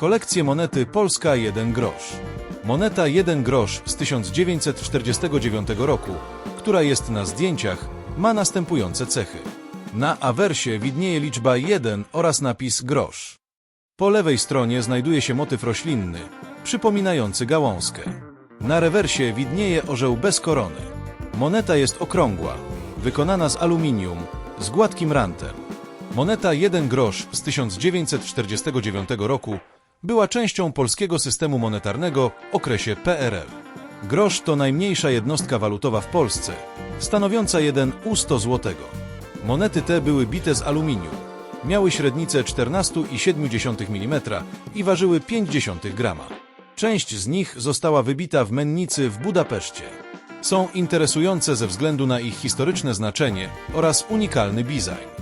kolekcję monety Polska 1 grosz. Moneta 1 grosz z 1949 roku, która jest na zdjęciach, ma następujące cechy. Na awersie widnieje liczba 1 oraz napis grosz. Po lewej stronie znajduje się motyw roślinny, przypominający gałązkę. Na rewersie widnieje orzeł bez korony. Moneta jest okrągła, wykonana z aluminium, z gładkim rantem. Moneta 1 grosz z 1949 roku była częścią polskiego systemu monetarnego w okresie PRL. Grosz to najmniejsza jednostka walutowa w Polsce, stanowiąca jeden u 100 złotego. Monety te były bite z aluminium. Miały średnicę 14,7 mm i ważyły 0,5 grama. Część z nich została wybita w mennicy w Budapeszcie. Są interesujące ze względu na ich historyczne znaczenie oraz unikalny design.